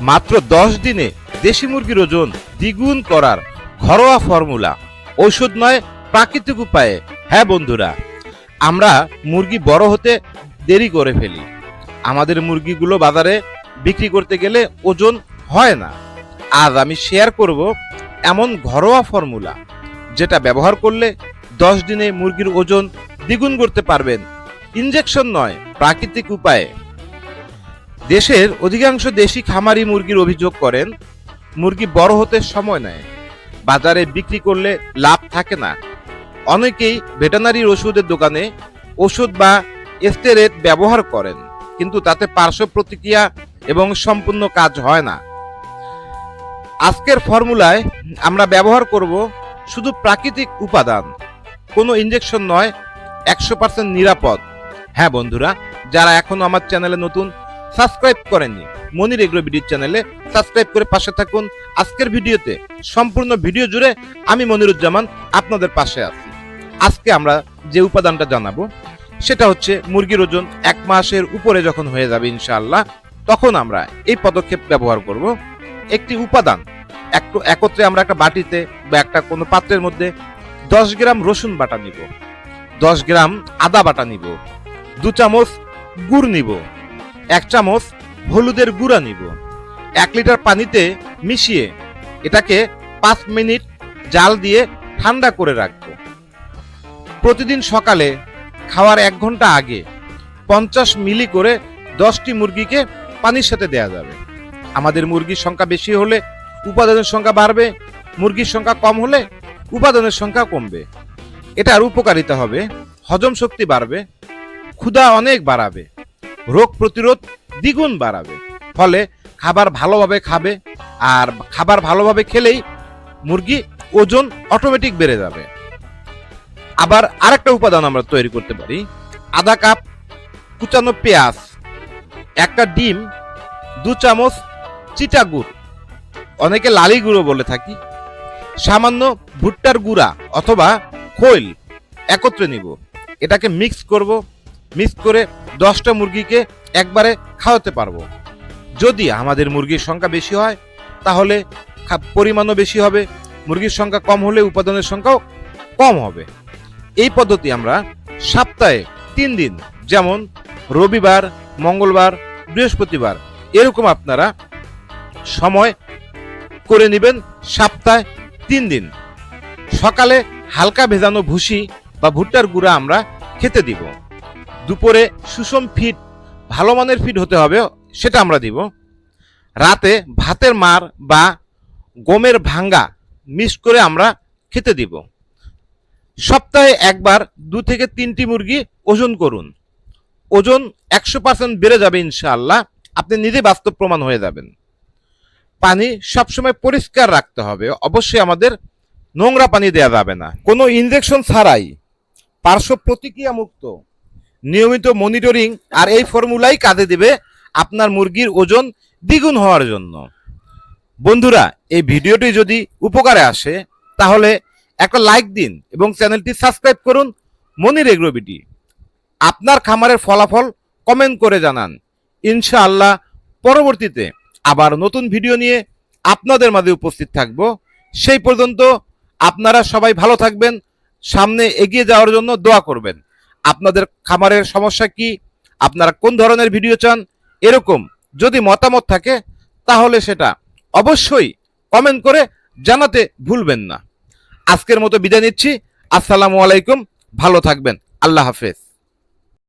মাত্র দশ দিনে দেশি মুরগির ওজন দ্বিগুণ করার ঘরোয়া ফর্মুলা। ঔষধ নয়, প্রাকৃতিক উপায়ে। হ্যাঁ বন্ধুরা, আমরা মুরগি বড় হতে দেরি করে ফেলি। আমাদের মুরগিগুলো বাজারে বিক্রি করতে গেলে ওজন হয় না। আজ আমি শেয়ার করব এমন ঘরোয়া ফর্মুলা, যেটা ব্যবহার করলে দশ দিনে মুরগির ওজন দ্বিগুণ করতে পারবেন। ইনজেকশন নয়, প্রাকৃতিক উপায়ে। দেশের অধিকাংশ দেশি খামারি মুরগির অভিযোগ করেন, মুরগি বড় হতে সময় নেয়, বাজারে বিক্রি করলে লাভ থাকে না। অনেকেই ভেটেনারির ওষুধের দোকানে ওষুধ বা স্টেরেট ব্যবহার করেন, কিন্তু তাতে পার্শ্ব প্রতিক্রিয়া এবং সম্পূর্ণ কাজ হয় না। আজকের ফর্মুলায় আমরা ব্যবহার করব শুধু প্রাকৃতিক উপাদান, কোনো ইঞ্জেকশন নয়, একশো পার্সেন্ট নিরাপদ। হ্যাঁ বন্ধুরা, যারা এখনও আমার চ্যানেলে নতুন সাবস্ক্রাইব করেননি। মনির এগ্রো ভিডিও চ্যানেলে সাবস্ক্রাইব করে পাশে থাকুন। আজকের ভিডিওতে সম্পূর্ণ ভিডিও জুড়ে আমি মনিরুজ্জামান আপনাদের পাশে আছি। আজকে আমরা যে উপাদানটা জানাব, সেটা হচ্ছে মুরগির ওজন এক মাসের উপরে যখন হয়ে যাবে ইনশাআল্লাহ, তখন আমরা এই পদক্ষেপ ব্যবহার করব। একটি উপাদান, একটু একত্রে আমরা একটা বাটিতে বা একটা কোনো পাত্রের মধ্যে দশ গ্রাম রসুন বাটা নিব, দশ গ্রাম আদা বাটা নিব, দু চামচ গুড় নিব এক চামচ হলুদের গুঁড়া নিব। এক লিটার পানিতে মিশিয়ে এটাকে পাঁচ মিনিট জাল দিয়ে ঠান্ডা করে রাখব। প্রতিদিন সকালে খাওয়ার এক ঘণ্টা আগে পঞ্চাশ মিলি করে দশটি মুরগিকে পানির সাথে দেয়া যাবে। আমাদের মুরগির সংখ্যা বেশি হলে উপাদানের সংখ্যা বাড়বে, মুরগির সংখ্যা কম হলে উপাদানের সংখ্যা কমবে। এটার উপকারিতা হবে, হজম শক্তি বাড়বে, ক্ষুধা অনেক বাড়াবে। রোগ প্রতিরোধ দ্বিগুণ বাড়াবে। ফলে খাবার ভালোভাবে খাবে আর খাবার ভালোভাবে খেলেই মুরগি ওজন অটোমেটিক বেড়ে যাবে। আবার আরেকটা উপাদান আমরা তৈরি করতে পারি, আধা কাপ কুচানো পেঁয়াজ, একটা ডিম, দু চামচ চিটা গুড়, অনেকে লালি গুঁড়ো বলে থাকি, সামান্য ভুট্টার গুঁড়া অথবা খৈল একত্রে নিব। এটাকে মিক্স করব মিক্স করে দশটা মুরগিকে একবারে খাওয়াতে পারব। যদি আমাদের মুরগির সংখ্যা বেশি হয়, তাহলে পরিমাণও বেশি হবে, মুরগির সংখ্যা কম হলে উপাদানের সংখ্যাও কম হবে। এই পদ্ধতি আমরা সপ্তাহে তিন দিন, যেমন রবিবার, মঙ্গলবার, বৃহস্পতিবার, এরকম আপনারা সময় করে নেবেন সপ্তাহে তিন দিন। সকালে হালকা ভেজানো ভুসি বা ভুট্টার গুঁড়া আমরা খেতে দিব। দুপুরে সুষম ফিট ভালো মানের ফিট হতে হবে, সেটা আমরা দিব। রাতে ভাতের মার বা গমের ভাঙ্গা মিক্স করে আমরা খেতে দিব। সপ্তাহে একবার দু থেকে তিনটি মুরগি ওজন করুন। ওজন একশো পার্সেন্ট বেড়ে যাবে ইনশাআল্লাহ, আপনি নিজে বাস্তব প্রমাণ হয়ে যাবেন। পানি সবসময় পরিষ্কার রাখতে হবে, অবশ্যই আমাদের নোংরা পানি দেওয়া যাবে না। কোনো ইনজেকশন ছাড়াই পার্শ্ব প্রতিক্রিয়া মুক্ত নিয়মিত মনিটরিং আর এই ফর্মুলাই কাজে দেবে আপনার মুরগির ওজন দ্বিগুণ হওয়ার জন্য। বন্ধুরা, এই ভিডিওটি যদি উপকারে আসে, তাহলে একটা লাইক দিন এবং চ্যানেলটি সাবস্ক্রাইব করুন মনির এগ্রোবিটি আপনার খামারের ফলাফল কমেন্ট করে জানান। ইনশাআল্লাহ পরবর্তীতে আবার নতুন ভিডিও নিয়ে আপনাদের মাঝে উপস্থিত থাকব। সেই পর্যন্ত আপনারা সবাই ভালো থাকবেন, সামনে এগিয়ে যাওয়ার জন্য দোয়া করবেন। আপনাদের খামারের সমস্যা কি? আপনারা কোন ধরনের ভিডিও চান? এরকম যদি মতামত থাকে, তাহলে সেটা অবশ্যই কমেন্ট করে জানাতে ভুলবেন না। আজকের মতো বিদায় নিচ্ছি। আসসালামু আলাইকুম। ভালো থাকবেন। আল্লাহ হাফেজ।